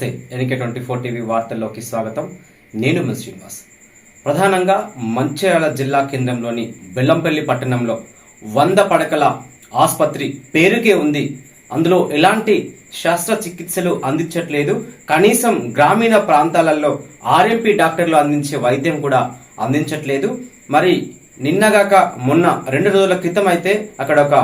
నమస్తే. NK twenty four TV వార్తల్లోకి స్వాగతం. నేను మీ శ్రీనివాస్. ప్రధానంగా మంచిర్యాల జిల్లా కేంద్రంలోని బెల్లంపల్లి పట్టణంలో వంద పడకల ఆసుపత్రి పేరుకే ఉంది. అందులో ఎలాంటి శస్త్రచికిత్సలు అందించట్లేదు. కనీసం గ్రామీణ ప్రాంతాలలో ఆర్ఎంపీ డాక్టర్లు అందించే వైద్యం కూడా అందించట్లేదు. మరి నిన్నగాక మొన్న రెండు రోజుల క్రితం అయితే అక్కడ ఒక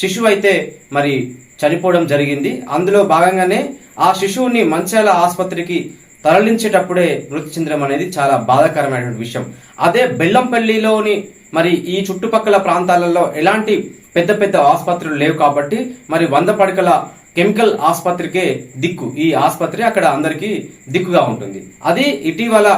శిశువు అయితే మరి చనిపోవడం జరిగింది. అందులో భాగంగానే ఆ శిశువుని మంచాల ఆసుపత్రికి తరలించేటప్పుడే మృతి చెందడం అనేది చాలా బాధాకరమైనటువంటి విషయం. అదే బెల్లంపల్లిలోని మరి ఈ చుట్టుపక్కల ప్రాంతాలలో ఎలాంటి పెద్ద పెద్ద ఆసుపత్రులు లేవు కాబట్టి మరి వంద పడకల కెమికల్ ఆసుపత్రికే దిక్కు. ఈ ఆసుపత్రి అక్కడ అందరికీ దిక్కుగా ఉంటుంది. అది ఇటీవల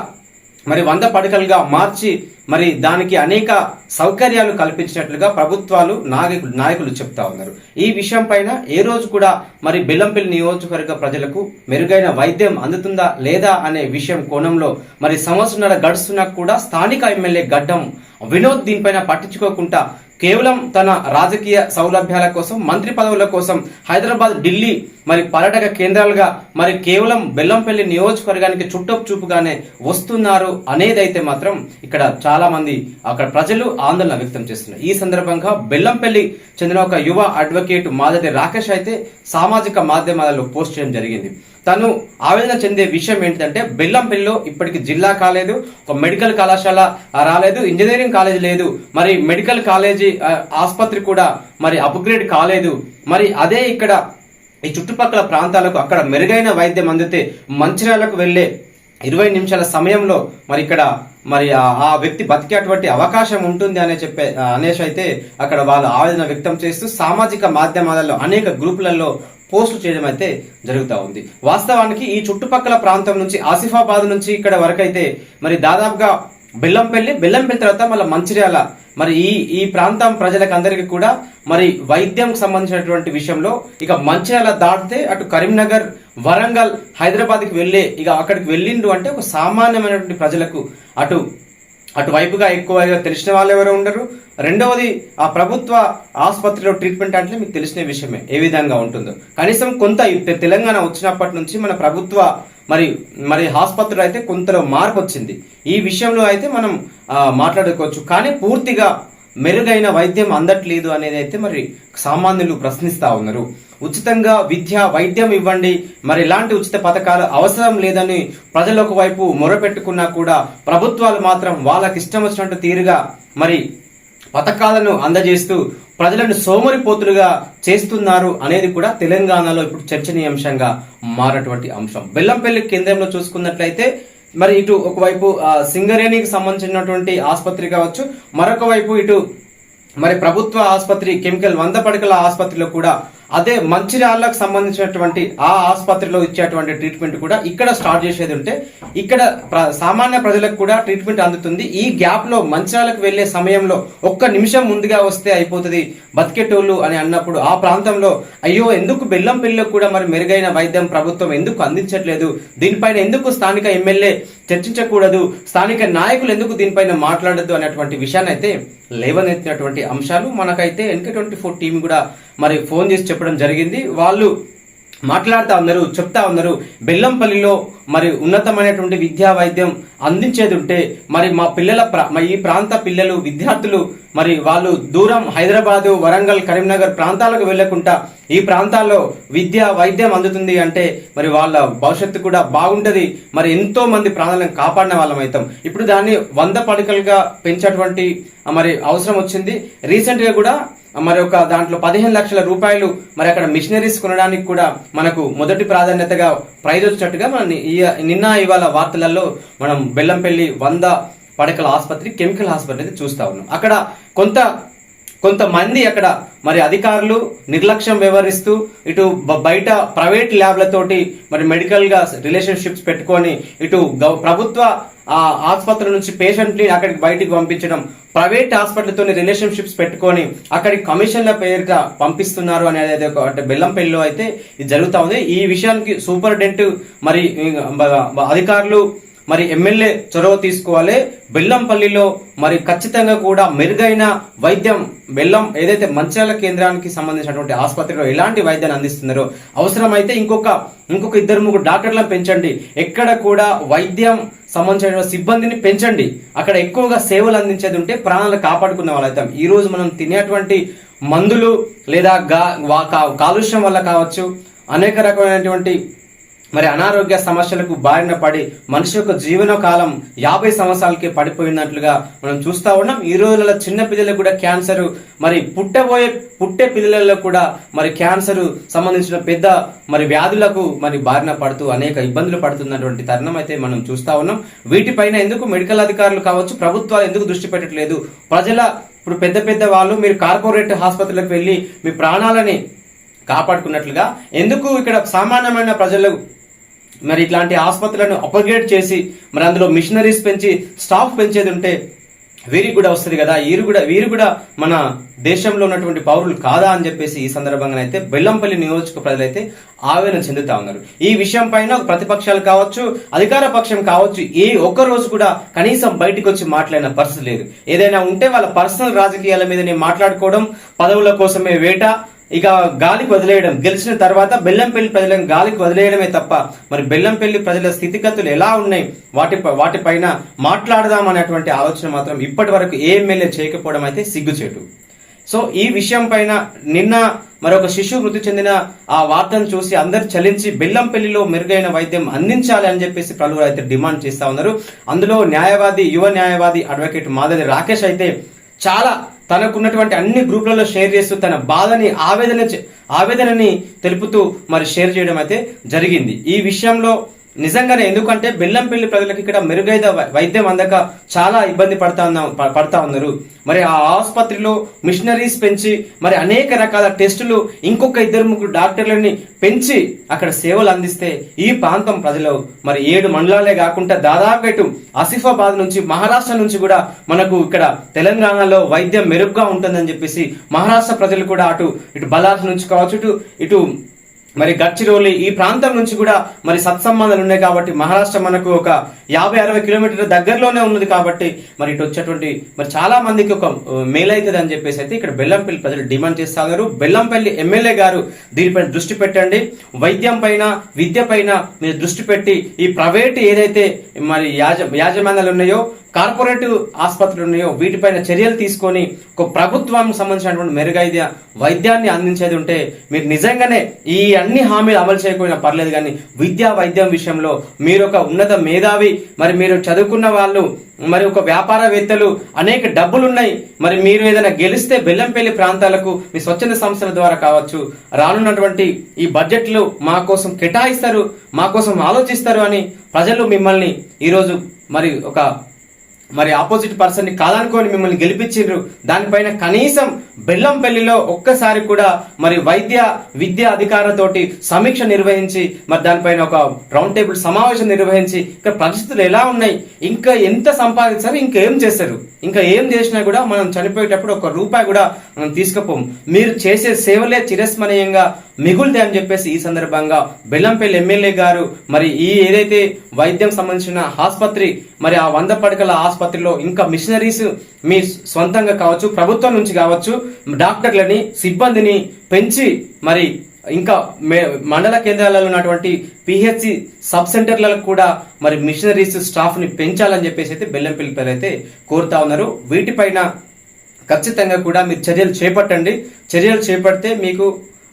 మరి వంద పడకలుగా మార్చి మరి దానికి అనేక సౌకర్యాలు కల్పించినట్లుగా ప్రభుత్వాలు నాయకులు నాయకులు చెప్తా ఉన్నారు. ఈ విషయం పైన ఏ రోజు కూడా మరి బెల్లంపల్లి నియోజకవర్గ ప్రజలకు మెరుగైన వైద్యం అందుతుందా లేదా అనే విషయం కోణంలో మరి సంవత్సరాల గడుస్తున్నా కూడా స్థానిక ఎమ్మెల్యే గడ్డం వినోద్ దీనిపైన పట్టించుకోకుండా కేవలం తన రాజకీయ సౌలభ్యాల కోసం మంత్రి పదవుల కోసం హైదరాబాద్ ఢిల్లీ మరి పర్యాటక కేంద్రాలుగా మరి కేవలం బెల్లంపల్లి నియోజకవర్గానికి చుట్టపు చూపుగానే వస్తున్నారు అనేదైతే మాత్రం ఇక్కడ చాలా మంది అక్కడ ప్రజలు ఆందోళన వ్యక్తం చేస్తున్నారు. ఈ సందర్భంగా బెల్లంపల్లి చెందిన ఒక యువ అడ్వకేట్ మాదటి రాకేష్ అయితే సామాజిక మాధ్యమాలలో పోస్ట్ చేయడం జరిగింది. తను ఆవేదన చెందే విషయం ఏంటంటే బెల్లంపల్లిలో ఇప్పటికి జిల్లా కాలేదు ఒక మెడికల్ కళాశాల రాలేదు ఇంజనీరింగ్ కాలేజ్ లేదు మరి మెడికల్ కాలేజీ ఆసుపత్రి కూడా మరి అప్గ్రేడ్ కాలేదు. మరి అదే ఇక్కడ ఈ చుట్టుపక్కల ప్రాంతాలకు అక్కడ మెరుగైన వైద్యం అందితే మంచిర్యాలకు వెళ్ళే ఇరవై నిమిషాల సమయంలో మరి ఇక్కడ మరి ఆ ఆ వ్యక్తి బతికేటువంటి అవకాశం ఉంటుంది అనే చెప్పే అనేసి అయితే అక్కడ వాళ్ళు ఆవేదన వ్యక్తం చేస్తూ సామాజిక మాధ్యమాలలో అనేక గ్రూపులలో పోస్టులు చేయడం అయితే జరుగుతూ ఉంది. వాస్తవానికి ఈ చుట్టుపక్కల ప్రాంతం నుంచి ఆసిఫాబాద్ నుంచి ఇక్కడ వరకైతే మరి దాదాపుగా బెల్లంపల్లి బెల్లంపల్లి తర్వాత మళ్ళీ మంచిర్యాల మరి ఈ ఈ ప్రాంతం ప్రజలకు అందరికీ కూడా మరి వైద్యం సంబంధించినటువంటి విషయంలో ఇక మంచిర్యాల దాటితే అటు కరీంనగర్ వరంగల్ హైదరాబాద్కి వెళ్ళే ఇక అక్కడికి వెళ్ళిండు అంటే ఒక సామాన్యమైనటువంటి ప్రజలకు అటు అటువైపుగా ఎక్కువగా తెలిసిన వాళ్ళు ఎవరు ఉండరు. రెండవది ఆ ప్రభుత్వ ఆసుపత్రిలో ట్రీట్మెంట్ అంటే మీకు తెలిసిన విషయమే ఏ విధంగా ఉంటుందో. కనీసం కొంత తెలంగాణ వచ్చినప్పటి నుంచి మన ప్రభుత్వ మరి మరి ఆసుపత్రులు అయితే కొంతలో మార్పు వచ్చింది. ఈ విషయంలో అయితే మనం మాట్లాడుకోవచ్చు. కానీ పూర్తిగా మెరుగైన వైద్యం అందట్లేదు అనేది అయితే మరి సామాన్యులు ప్రశ్నిస్తా ఉన్నారు. ఉచితంగా విద్య వైద్యం ఇవ్వండి మరి ఇలాంటి ఉచిత పథకాలు అవసరం లేదని ప్రజలు ఒకవైపు మొరపెట్టుకున్నా కూడా ప్రభుత్వాలు మాత్రం వాళ్ళకి ఇష్టం వచ్చినట్టు తీరుగా మరి పథకాలను అందజేస్తూ ప్రజలను సోమరిపోతులుగా చేస్తున్నారు అనేది కూడా తెలంగాణలో ఇప్పుడు చర్చనీయాంశంగా మారినటువంటి అంశం. బెల్లంపల్లి కేంద్రంలో చూసుకున్నట్లయితే మరి ఇటు ఒకవైపు సింగరేణికి సంబంధించినటువంటి ఆసుపత్రి కావచ్చు మరొక వైపు ఇటు మరి ప్రభుత్వ ఆసుపత్రి కెమికల్ వంద పడకల ఆసుపత్రిలో కూడా అదే మంచిర్యాలకు సంబంధించినటువంటి ఆ ఆసుపత్రిలో ఇచ్చేటువంటి ట్రీట్మెంట్ కూడా ఇక్కడ స్టార్ట్ చేసేది ఉంటే ఇక్కడ ప్ర- సామాన్య ప్రజలకు కూడా ట్రీట్మెంట్ అందుతుంది. ఈ గ్యాప్లో మంచిర్యాలకు వెళ్ళే సమయంలో ఒక్క నిమిషం ముందుగా వస్తే అయిపోతుంది. బతికేటోళ్ళు అని అన్నప్పుడు ఆ ప్రాంతంలో అయ్యో ఎందుకు బెల్లంపల్లిలో కూడా మరి మెరుగైన వైద్యం ప్రభుత్వం ఎందుకు అందించట్లేదు? దీనిపైన ఎందుకు స్థానిక ఎమ్మెల్యే చర్చించకూడదు? స్థానిక నాయకులు ఎందుకు దీనిపైన మాట్లాడద్దు అనేటువంటి విషయాన్ని అయితే లేవనెత్తినటువంటి అంశాలు మనకైతే ఎన్కే ట్వంటీ ఫోర్ టీం కూడా మరి ఫోన్ చేసి చెప్పడం జరిగింది. వాళ్ళు మాట్లాడుతూ ఉన్నారు చెప్తా ఉన్నారు. బెల్లంపల్లిలో మరి ఉన్నతమైనటువంటి విద్యా వైద్యం అందించేది ఉంటే మరి మా పిల్లల మా ఈ ప్రాంత పిల్లలు విద్యార్థులు మరి వాళ్ళు దూరం హైదరాబాదు వరంగల్ కరీంనగర్ ప్రాంతాలకు వెళ్ళకుండా ఈ ప్రాంతాల్లో విద్య వైద్యం అందుతుంది అంటే మరి వాళ్ళ భవిష్యత్తు కూడా బాగుంటుంది. మరి ఎంతో మంది ప్రాణాలను కాపాడిన వాళ్ళం అవుతాం ఇప్పుడు దాన్ని వంద పడకలుగా పెంచేటువంటి మరి అవసరం వచ్చింది. రీసెంట్గా కూడా మరి ఒక దాంట్లో పదిహేను లక్షల రూపాయలు మరి అక్కడ మిషనరీస్ కొనడానికి కూడా మనకు మొదటి ప్రాధాన్యతగా ప్రైజ్ వచ్చినట్టుగా మనం ఈ- నిన్న ఇవాళ వార్తలలో మనం బెల్లంపల్లి వంద పడకల ఆసుపత్రి కెమికల్ హాస్పిటల్ అయితే చూస్తా ఉన్నాం. అక్కడ కొంత కొంతమంది అక్కడ మరి అధికారులు నిర్లక్ష్యం వ్యవహరిస్తూ ఇటు బయట ప్రైవేట్ ల్యాబ్లతోటి మరి మెడికల్గా రిలేషన్షిప్స్ పెట్టుకొని ఇటు ప్రభుత్వ ఆ ఆసుపత్రి నుంచి పేషెంట్ని అక్కడికి బయటికి పంపించడం ప్రైవేట్ హాస్పిటల్తో రిలేషన్షిప్స్ పెట్టుకొని అక్కడికి కమిషన్ల పేరిట పంపిస్తున్నారు అనేది అయితే ఒక- అంటే బెల్లంపల్లిలో అయితే ఇది జరుగుతూ ఉంది. ఈ విషయానికి సూపరింటెండెంట్ మరి అధికారులు మరి ఎమ్మెల్యే చొరవ తీసుకోవాలి. బెల్లంపల్లిలో మరి ఖచ్చితంగా కూడా మెరుగైన వైద్యం బెల్లం ఏదైతే మంచాల కేంద్రానికి సంబంధించినటువంటి ఆసుపత్రిలో ఎలాంటి వైద్యాన్ని అందిస్తున్నారో అవసరమైతే ఇంకొక ఇంకొక ఇద్దరు ముగ్గురు డాక్టర్లను పెంచండి. ఎక్కడ కూడా వైద్యం సంబంధించిన సిబ్బందిని పెంచండి. అక్కడ ఎక్కువగా సేవలు అందించేది ఉంటే ప్రాణాలు కాపాడుకునే వాళ్ళైతాం ఈ రోజు మనం తినేటువంటి మందులు లేదా గా వా- కా- కాలుష్యం వల్ల కావచ్చు అనేక రకమైనటువంటి మరి అనారోగ్య సమస్యలకు బారిన పడి మనిషి యొక్క జీవన కాలం యాభై సంవత్సరాలకి పడిపోయినట్లుగా మనం చూస్తా ఉన్నాం. ఈ రోజులలో చిన్న పిల్లలకు కూడా క్యాన్సర్ మరి పుట్టబోయే పుట్టే పిల్లలలో కూడా మరి క్యాన్సర్ సంబంధించిన పెద్ద మరి వ్యాధులకు మరి బారిన పడుతూ అనేక ఇబ్బందులు పడుతున్నటువంటి తరుణం అయితే మనం చూస్తా ఉన్నాం. వీటిపైన ఎందుకు మెడికల్ అధికారులు కావచ్చు ప్రభుత్వాలు ఎందుకు దృష్టి పెట్టట్లేదు? ప్రజల ఇప్పుడు పెద్ద పెద్ద వాళ్ళు మీరు కార్పొరేట్ ఆసుపత్రులకు వెళ్ళి మీ ప్రాణాలని కాపాడుకున్నట్లుగా ఎందుకు ఇక్కడ సామాన్యమైన ప్రజలు మరి ఇట్లాంటి ఆసుపత్రులను అప్గ్రేడ్ చేసి మరి అందులో మిషనరీస్ పెంచి స్టాఫ్ పెంచేది ఉంటే వీరికి కూడా వస్తుంది కదా. వీరు కూడా వీరు కూడా మన దేశంలో ఉన్నటువంటి పౌరులు కాదా అని చెప్పేసి ఈ సందర్భంగా అయితే బెల్లంపల్లి నియోజక ప్రజలైతే ఆవేదన చెందుతా ఉన్నారు. ఈ విషయం పైన ప్రతిపక్షాలు కావచ్చు అధికార పక్షం కావచ్చు ఏ ఒక్క రోజు కూడా కనీసం బయటికి వచ్చి మాట్లాడిన పరిస్థితి లేదు. ఏదైనా ఉంటే వాళ్ళ పర్సనల్ రాజకీయాల మీదనే మాట్లాడుకోవడం పదవుల కోసమే వేట ఇక గాలికి వదిలేయడం గెలిచిన తర్వాత బెల్లంపల్లి ప్రజలను గాలికి వదిలేయడమే తప్ప మరి బెల్లంపల్లి ప్రజల స్థితిగతులు ఎలా ఉన్నాయి? వాటి వాటిపైన మాట్లాడదాం అనేటువంటి ఆలోచన మాత్రం ఇప్పటి వరకు ఏ ఎమ్మెల్యే చేయకపోవడం అయితే సిగ్గుచేటు. సో ఈ విషయం పైన నిన్న మరొక శిశువు మృతి చెందిన ఆ వార్తను చూసి అందరు చలించి బెల్లంపల్లిలో మెరుగైన వైద్యం అందించాలి అని చెప్పేసి పలువురు అయితే డిమాండ్ చేస్తా ఉన్నారు. అందులో న్యాయవాది యువ న్యాయవాది అడ్వకేట్ మాధవి రాకేష్ అయితే చాలా తనకున్నటువంటి అన్ని గ్రూపులలో షేర్ చేస్తూ తన బాధని ఆవేదన చే- ఆవేదనని తెలుపుతూ మరి షేర్ చేయడం అయితే జరిగింది. ఈ విషయంలో నిజంగానే ఎందుకంటే బెల్లంపల్లి ప్రజలకు ఇక్కడ మెరుగైన వైద్యం అందక చాలా ఇబ్బంది పడతా ఉన్నా పడతా ఉన్నారు. మరి ఆ ఆసుపత్రిలో మిషనరీస్ పెంచి మరి అనేక రకాల టెస్టులు ఇంకొక ఇద్దరు ముగ్గురు డాక్టర్లని పెంచి అక్కడ సేవలు అందిస్తే ఈ ప్రాంతం ప్రజలు మరి ఏడు మండలాలే కాకుండా దాదాపు ఇటు ఆసిఫాబాద్ నుంచి మహారాష్ట్ర నుంచి కూడా మనకు ఇక్కడ తెలంగాణలో వైద్యం మెరుగ్గా ఉంటుందని చెప్పేసి మహారాష్ట్ర ప్రజలు కూడా అటు ఇటు బలాజ్ నుంచి కావచ్చు ఇటు ఇటు మరి గడ్చిరోలి ఈ ప్రాంతం నుంచి కూడా మరి సత్సంబంధాలు ఉన్నాయి కాబట్టి మహారాష్ట్ర మనకు ఒక యాభై అరవై కిలోమీటర్ల దగ్గరలోనే ఉన్నది కాబట్టి మరి ఇటు వచ్చేటువంటి మరి చాలా మందికి ఒక మేలైతుంది అని చెప్పేసి అయితే ఇక్కడ బెల్లంపల్లి ప్రజలు డిమాండ్ చేస్తా బెల్లంపల్లి ఎమ్మెల్యే గారు దీనిపైన దృష్టి పెట్టండి. వైద్యం పైన విద్య పైన మీరు దృష్టి పెట్టి ఈ ప్రైవేట్ ఏదైతే మరి యాజ యాజమాన్యాలు ఉన్నాయో కార్పొరేటివ్ ఆసుపత్రులు ఉన్నాయో వీటిపైన చర్యలు తీసుకొని ఒక ప్రభుత్వం సంబంధించినటువంటి మెరుగైన వైద్యాన్ని అందించేది ఉంటే మీరు నిజంగానే ఈ అన్ని హామీలు అమలు చేయకపోయినా పర్లేదు కానీ విద్యా వైద్యం విషయంలో మీరు ఒక ఉన్నత మేధావి మరి మీరు చదువుకున్న వాళ్ళు మరి ఒక వ్యాపారవేత్తలు అనేక డబ్బులు ఉన్నాయి మరి మీరు ఏదైనా గెలిస్తే బెల్లంపల్లి ప్రాంతాలకు మీ స్వచ్ఛంద సంస్థల ద్వారా కావచ్చు రానున్నటువంటి ఈ బడ్జెట్లు మా కోసం కేటాయిస్తారు మా కోసం ఆలోచిస్తారు అని ప్రజలు మిమ్మల్ని ఈరోజు మరి ఒక మరి ఆపోజిట్ పర్సన్ని కాదనుకొని మిమ్మల్ని గెలిపించిండ్రు. దానిపైన కనీసం బెల్లంపల్లిలో ఒక్కసారి కూడా మరి వైద్య విద్య అధికారులతోటి సమీక్ష నిర్వహించి మరి దానిపైన ఒక రౌండ్ టేబుల్ సమావేశం నిర్వహించి ఇక్కడ పరిస్థితులు ఎలా ఉన్నాయి? ఇంకా ఎంత సంపాదించారు? ఇంకా ఏం చేస్తారు ఇంకా ఏం చేసినా కూడా మనం చనిపోయేటప్పుడు ఒక రూపాయి కూడా మనం తీసుకుపోం. మీరు చేసే సేవలే చిరస్మరణీయంగా మిగులుతాయి అని చెప్పేసి ఈ సందర్భంగా బెల్లంపల్లి ఎమ్మెల్యే గారు మరి ఈ ఏదైతే వైద్యం సంబంధించిన ఆసుపత్రి మరి ఆ వంద పడకల ఆసుపత్రిలో ఇంకా మిషనరీస్ మీ సొంతంగా కావచ్చు ప్రభుత్వం నుంచి కావచ్చు డాక్టర్లని సిబ్బందిని పెంచి మరి ఇంకా మే- మండల కేంద్రాలలో ఉన్నటువంటి పిహెచ్సి సబ్ సెంటర్లకు కూడా మరి మిషనరీస్ స్టాఫ్ని పెంచాలని చెప్పేసి అయితే బెల్లంపల్లి పేరు అయితే కోరుతా ఉన్నారు. వీటిపైన ఖచ్చితంగా కూడా మీరు చర్యలు చేపట్టండి. చర్యలు చేపడితే మీకు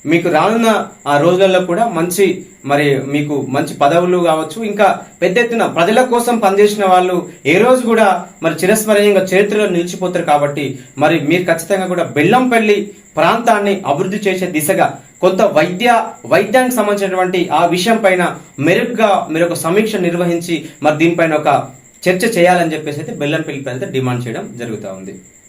మీకు రానున్న ఆ రోజులలో కూడా మంచి మరి మీకు మంచి పదవులు కావచ్చు ఇంకా పెద్ద ఎత్తున ప్రజల కోసం పనిచేసిన వాళ్ళు ఏ రోజు కూడా మరి చిరస్మరణీయంగా చరిత్రలో నిలిచిపోతారు కాబట్టి మరి మీరు ఖచ్చితంగా కూడా బెల్లంపల్లి ప్రాంతాన్ని అభివృద్ధి చేసే దిశగా కొంత వైద్య వైద్యానికి సంబంధించినటువంటి ఆ విషయం పైన మెరుగ్గా మీరు ఒక సమీక్ష నిర్వహించి మరి దీనిపైన ఒక చర్చ చేయాలని చెప్పేసి అయితే బెల్లంపల్లి ప్రజలు డిమాండ్ చేయడం జరుగుతూ ఉంది.